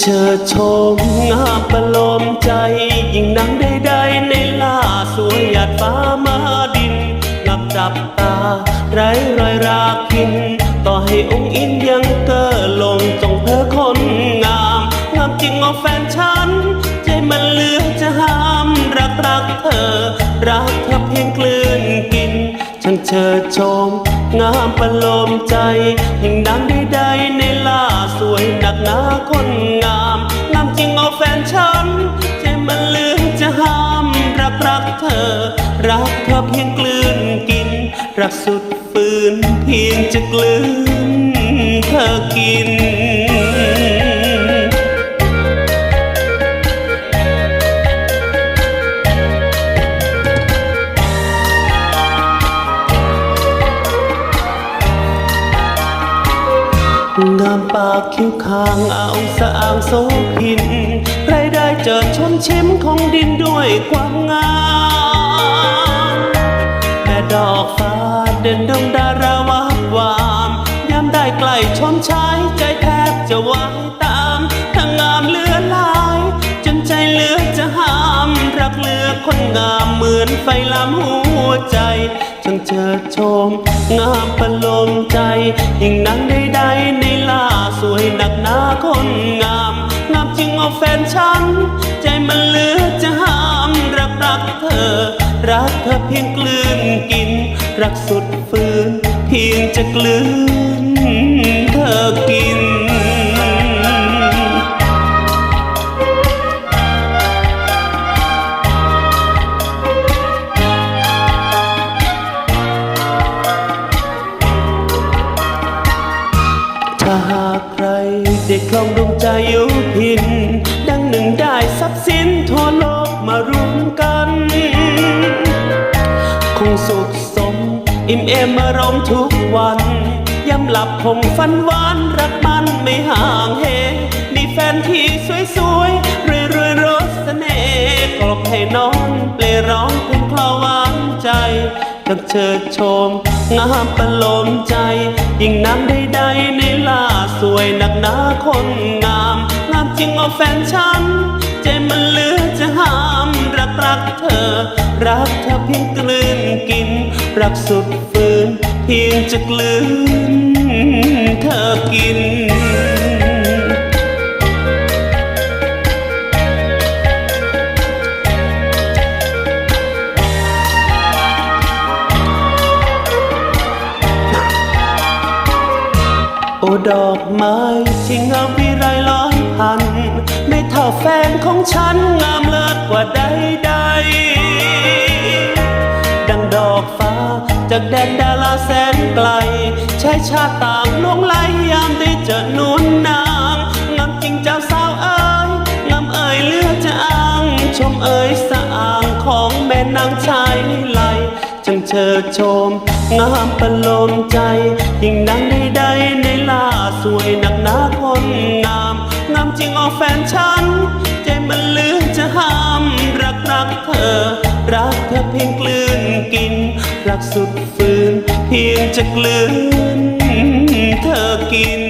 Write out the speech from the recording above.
เชิดชมงามประโลมใจ ยิ่งนังใดๆในล่าสวยหยาดฟ้ามาดิน นับจับตา ไร้รอยรากิน ต่อให้องค์อินยังเกอลงจงเพ้อคนงาม งามจริงเอาแฟนฉัน เชิดชม งามประโลมใจ ยิ่งดังใดๆในล่าสวยหนักหนาคนงาม งามจริงเอาแฟนฉันใจมันเลือจะห้าม รักรักเธอ รักเธอเพียงกลืนกิน รักสุดฝืนเพียงจะกลืนเธอกิน งามปากคิ้วคางเอาสะอางโสพินใครได้เจอชมชิมของดินด้วยความงามแม่ดอกฟ้าเด่นดงดาราวับวามยามได้ใกล้ชมชายใจแทบจะวายตามทั้งงามเลือลาย จนใจเลือจะห้าม รักเลือคนงามเหมือนไฟลามหัวใจ จนเชิดชม งามประโลมใจ ยิ่งนังใดๆในล่าสวยหนักหนาคนงาม งามจริงเอาแฟนฉัน ใจมันเหลือจะห้าม รักรักเธอ รักเธอเพียงกลืนกิน รักสุดฝืนเพียงจะกลืนเธอกิน ยู่พิน ดังหนึ่งได้ทรัพย์สินทั่วโลกมารวมกัน คงสุขสม อิ่มเอมอารมณ์ทุกวันย้ำหลับคงฝันหวานรักมันไม่ห่างเหมีแฟนที่สวยๆรวยรวยๆรสเสน่ห์กลบให้นอนเปลร้องเพลงคลอหวานใจจังเชิดชมงามประโลมใจ ยิ่งน้ำใดๆในลา วยหนักหนาคนงาม งามจริงเอาแฟนฉัน ใจมันเหลือจะห้าม รักรักเธอ รักเธอเพียงกลืนกิน รักสุดฝืนเพียงจะกลืนเธอกิน โอดอกไม้ที่งามวิไรร้อยพัน ไม่เท่าแฟนของฉันงามเลิศกว่าใดใดดังดอกฟ้าจากแดนดาราแสนไกลใช้ชาติต่างลงไหลยามได้เจอนุนนางงามจริงเจ้าสาวเอ๋ยงามเอ๋ยเลือจะอ้าง ชมเอ๋ยสะอางของแม่นางชายไหลจังเชิดชม งามประโลมใจยิ่งดังใด จริงเอาแฟนฉัน ใจมันเลือจะห้าม รักรักเธอ รักเธอเพียงกลืนกิน รักสุดฝืน เพียงจะกลืนเธอกิน